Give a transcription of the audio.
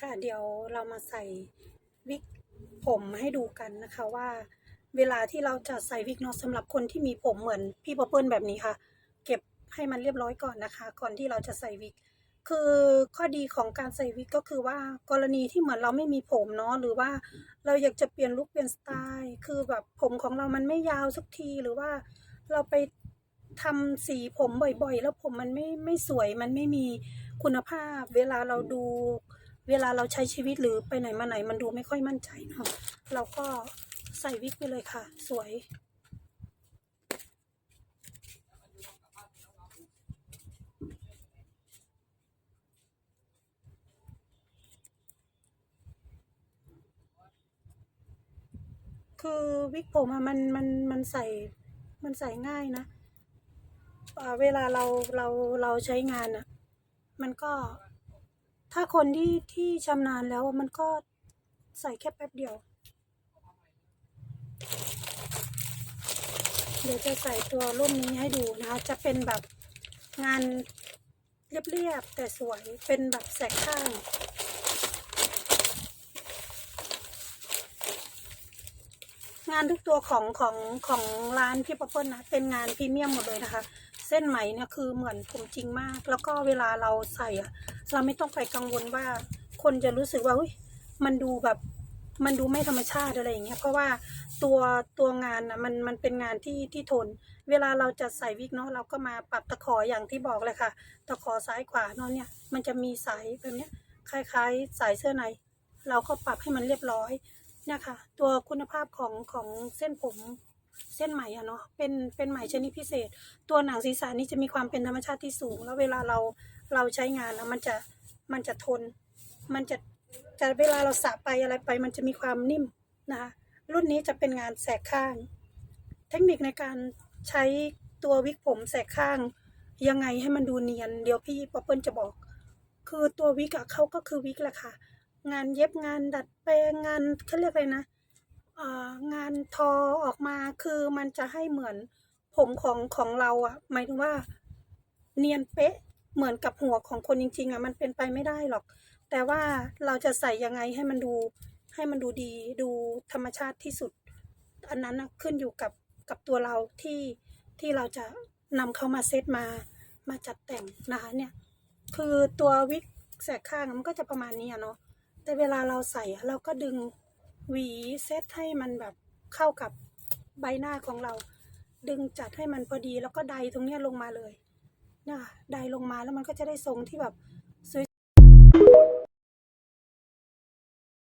ค่ะ เดี๋ยวเรามาใส่วิกผมให้ดูกันนะคะว่า เวลาที่เราจะใส่วิกเนาะสำหรับคนที่มีผมเหมือนพี่ปอเปิ้ลแบบนี้ค่ะ เก็บให้มันเรียบร้อยก่อนนะคะ ก่อนที่เราจะใส่วิกคือข้อดีของการใส่วิกก็คือว่ากรณีที่เหมือนเราไม่มีผมเนาะหรือว่าเราอยากจะเปลี่ยนลุคเปลี่ยนสไตล์คือแบบผมของเรามันไม่ยาวสักทีหรือว่าเราไปทำสีผมบ่อยๆ แล้วผมมันไม่ไม่สวยมันไม่มีคุณภาพ เวลาเราดู เวลาเราใช้ชีวิตหรือไปไหนมาไหนมันดูไม่ค่อยมั่นใจเนาะเราก็ใส่วิกไปเลยค่ะ สวย คือวิกผมอะมันมันมันใส่มันใส่ง่ายนะเวลาเราเราเราใช้งานอะมันก็ ถ้าคนที่ที่ชำนาญแล้วมันก็ใส่แค่แป๊บเดียว เดี๋ยวจะใส่ตัวรุ่นนี้ให้ดูนะคะ จะเป็นแบบงานเรียบๆแต่สวยเป็นแบบแสกข้างงานทุกตัวของของของร้านพี่ปะเปิ้ลนะ เป็นงานพรีเมียมหมดเลยนะคะ เส้นไหมเนี่ยคือเหมือนผมจริงมาก แล้วก็เวลาเราใส่อะเราไม่ต้องไปกังวลว่า คนจะรู้สึกว่าอุ้ยมันดูแบบมันดูไม่ธรรมชาติอะไรอย่างเงี้ยเพราะว่าตัวตัวงานนะมันมันเป็นงานที่ที่ทน เวลาเราจะใส่วิกเนาะเราก็มาปรับตะขออย่างที่บอกเลยค่ะ ตะขอซ้ายขวาเนาะเนี่ยมันจะมีสายแบบเนี้ยคล้ายๆสายเสื้อใน เราก็ปรับให้มันเรียบร้อยเนี่ยค่ะ ตัวคุณภาพของของเส้นผม เส้นไหมอะเนาะเป็นเป็นไหมชนิดพิเศษ ตัวหนังศีรษะนี่จะมีความเป็นธรรมชาติที่สูง แล้วเวลาเราเราใช้งานแล้วมันจะมันจะทน มันจะจะเวลาเราสระไปอะไรไป มันจะมีความนิ่มนะคะรุ่นนี้จะเป็นงานแสกข้าง เทคนิคในการใช้ตัววิกผมแสกข้าง ยังไงให้มันดูเนียนเดี๋ยวพี่ป๊อปเปิลจะบอก คือตัววิกอะเขาก็คือวิกแหละค่ะ งานเย็บงานดัดแปลงงานเขาเรียกอะไรนะ งานทอออกมาคือมันจะให้เหมือนผมของของเราอะหมายถึงว่า เนียนเป๊ะเหมือนกับหัวของคนจริง ๆอะมันเป็นไปไม่ได้หรอก แต่ว่าเราจะใส่ยังไงให้มันดูให้มันดูดีดูธรรมชาติที่สุด อันนั้นนะขึ้นอยู่กับกับตัวเราที่ที่เราจะนำเข้ามาเซตมามาจัดแต่งนะคะเนี่ย คือตัววิกแสกข้างมันก็จะประมาณนี้เนาะแต่เวลาเราใส่เราก็ดึง หวีเซตให้มันแบบเข้ากับใบหน้าของเรา ดึงจัดให้มันพอดีแล้วก็ไดตรงเนี้ยลงมาเลยเนี่ยค่ะไดลงมาแล้วมันก็จะได้ทรงที่แบบ